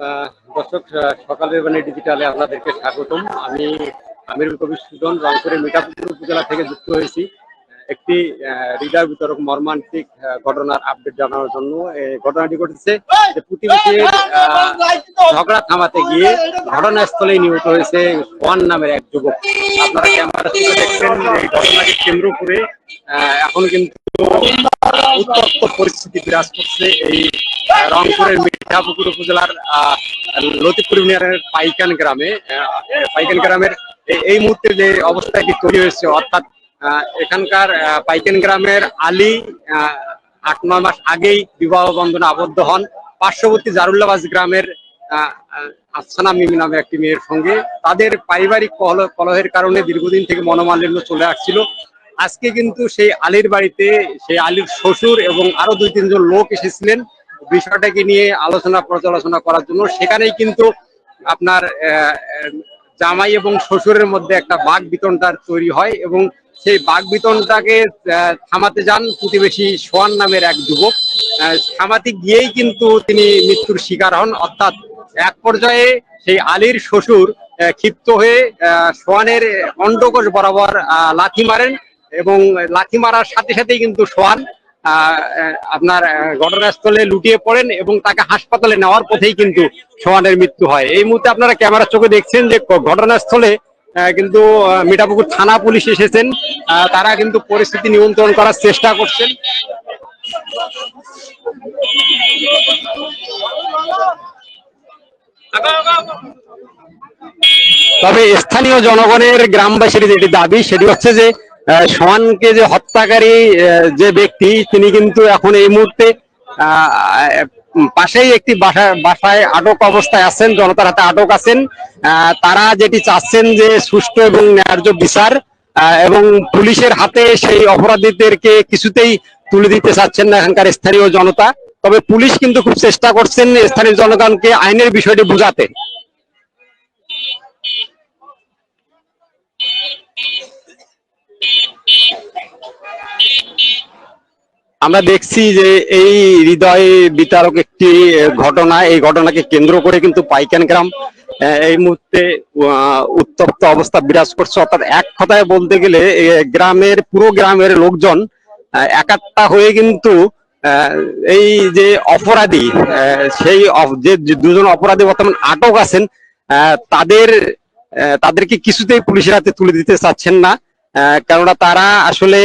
দর্শক আহ, সকালের মানে ডিজিটালে আপনাদেরকে স্বাগতম। আমি আমিরুল কবির সুজন রংপুরের মিঠাপুকুর উপজেলা থেকে যুক্ত হয়েছি। একটি হৃদয় বিতরক মর্মান্তিক ঘটনার আপডেট জানানোর জন্য। ঘটনাটি ঘটেছে যে প্রতিবেশীর আহ, ঝগড়া থামাতে গিয়ে ঘটনাস্থলেই নিহত হয়েছে ওয়ান নামের এক যুবক। আপনারা ক্যামেরা দেখছেন এই ঘটনাকে কেন্দ্র করে এখন কিন্তু পরিস্থিতি বিরাজ করছে এই রংপুরের মিঠাপুকুর উপজেলার লতিপুর ইউনিয়নের পাইকান গ্রামে। পাইকান গ্রামের এই মুহূর্তে যে অবস্থাটি তৈরি হয়েছে, অর্থাৎ এখানকার পাইকান গ্রামের আলী আট, নয় মাস আগেই বিবাহ বন্ধনে আবদ্ধ হন। পার্শ্ববর্তী জারুল্লাবাজ গ্রামের আফসানা মিমি নামে একটি মেয়ের সঙ্গে। তাদের পারিবারিক কলহ- কলহের কারণে দীর্ঘদিন থেকে মনোমালিন্য চলে আসছিল। আজকে কিন্তু সেই আলীর বাড়িতে সেই আলীর শ্বশুর এবং আরও দুই, তিনজন লোক এসেছিলেন বিষয়টাকে নিয়ে আলোচনা, পর্যালোচনা করার জন্য। সেখানেই কিন্তু আপনার জামাই এবং শ্বশুরের মধ্যে একটা বাঘ বিতনটার তৈরি হয় এবং সেই বাঘ বিতনটাকে থামাতে যান প্রতিবেশী সোয়ান নামের এক যুবক। থামাতে গিয়েই কিন্তু তিনি মৃত্যুর শিকার হন। অর্থাৎ এক পর্যায়ে সেই আলীর শ্বশুর ক্ষিপ্ত হয়ে সোয়ানের অন্ডকোষ বরাবর লাথি মারেন। এবং লাথি মারার সাথে সাথেই কিন্তু আহ, আপনার ঘটনাস্থলে লুটিয়ে পড়েন এবং তাকে হাসপাতালে নেওয়ার পথেই কিন্তু সোয়ানের মৃত্যু হয়। এই মুহূর্তে আপনারা ক্যামেরার চোখে দেখছেন যে ঘটনাস্থলে কিন্তু মিঠাপুকুর থানা পুলিশ এসেছেন। তারা কিন্তু পরিস্থিতি নিয়ন্ত্রণ করার চেষ্টা করছেন। তবে স্থানীয় জনগণের গ্রামবাসীর যেটি দাবি সেটি হচ্ছে যে সোহানকে যে হত্যাকারী যে ব্যক্তি, তিনি কিন্তু এখন এই মুহূর্তে পাশেই একটি বাসা, বাসায় আটক অবস্থায় আছেন, জনতার হাতে আটক আছেন। তারা যেটি চাচ্ছেন যে সুষ্ঠু এবং ন্যায্য বিচার এবং পুলিশের হাতে সেই অপরাধীদেরকে কিছুতেই তুলে দিতে চাচ্ছেন না এখানকার স্থানীয় জনতা। তবে পুলিশ কিন্তু খুব চেষ্টা করছেন স্থানীয় জনগণকে আইনের বিষয়টি বোঝাতে। আমরা দেখছি যে এই হৃদয় বিতারক একটি ঘটনা, এই ঘটনাকে কেন্দ্র করে কিন্তু পাইকান গ্রাম এই মুহূর্তে উত্তপ্ত অবস্থা বিরাজ করছে। অর্থাৎ এক কথায় বলতে গেলে গ্রামের, পুরো গ্রামের লোকজন একাত্তা হয়ে কিন্তু এই যে অপরাধী সেই যে দুজন অপরাধী বর্তমান আটক আছেন তাদের তাদেরকে কিছুতেই পুলিশের হাতে তুলে দিতে চাচ্ছেন না। কেননা তারা আসলে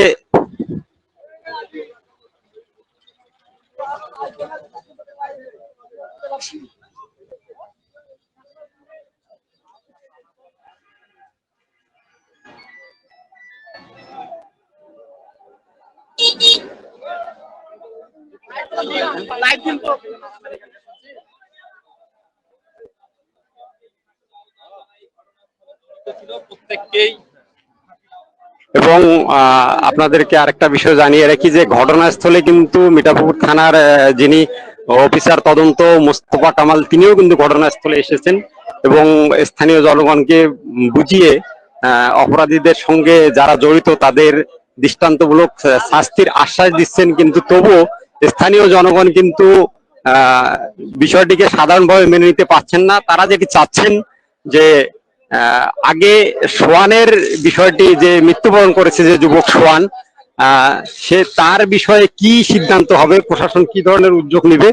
এবং আহ, আপনাদেরকে আরেকটা বিষয় জানিয়ে রাখি যে ঘটনাস্থলে কিন্তু মিঠাপুকুর থানার যিনি অফিসার তদন্ত, মোস্তফা কামাল, তিনিও কিন্তু ঘটনাস্থলে এসেছেন এবং স্থানীয় জনগণকে বুঝিয়ে অপরাধীদের সঙ্গে যারা জড়িত তাদের দৃষ্টান্তমূলক শাস্তির আশ্বাস দিচ্ছেন কিন্তু তবুও স্থানীয় জনগণ কিন্তু বিষয়টিকে সাধারণভাবে মেনে নিতে পারছেন না। তারা যেটি চাচ্ছেন যে আগে সোয়ানের বিষয়টি যে মৃত্যুবরণ করেছে যে যুবক সোয়ান সে তার বিষয়ে কি সিদ্ধান্ত হবে? প্রশাসন কি ধরনের উদ্যোগ নিবে?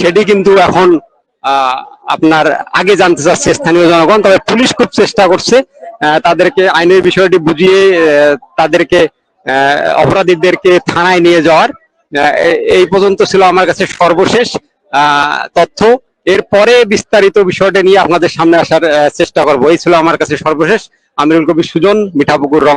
সেটি কিন্তু এখন আপনার আগে জানতে চাচ্ছে স্থানীয় জনগণ, তবে পুলিশ খুব চেষ্টা করছে তাদেরকে আইনের বিষয়টি বুঝিয়ে তাদেরকে অপরাধীদেরকে থানায় নিয়ে যাওয়ার এই পর্যন্ত ছিল আমার কাছে সর্বশেষ তথ্য। এরপরে বিস্তারিত বিষয়টা নিয়ে আপনাদের সামনে আসার চেষ্টা করব। এই ছিল আমার কাছে সর্বশেষ। আমিরুল কবির সুজন, মিঠাপুকুর রং